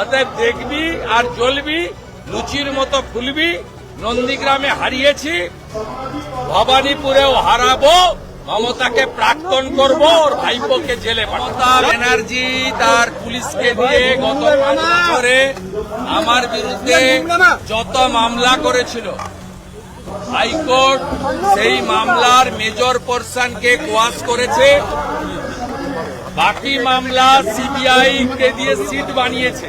অতএব দেখবি আর জ্বলবি লুচির মতো ফুলবি নন্দীগ্রামে হারিয়েছি, ভবানীপুরেও হারাবো, মমতাকে প্রাক্তন করব, ওর ভাইপোকে জেলে মমতা ব্যানার্জি তার পুলিশকে দিয়ে গত বছরে আমার বিরুদ্ধে যত মামলা করেছিল, হাইকোর্ট সেই মামলার মেজর পোর্শনকে কোয়াশ করেছে। বাকি মামলা সিবিআই কে দিয়ে সিট বানিয়েছে।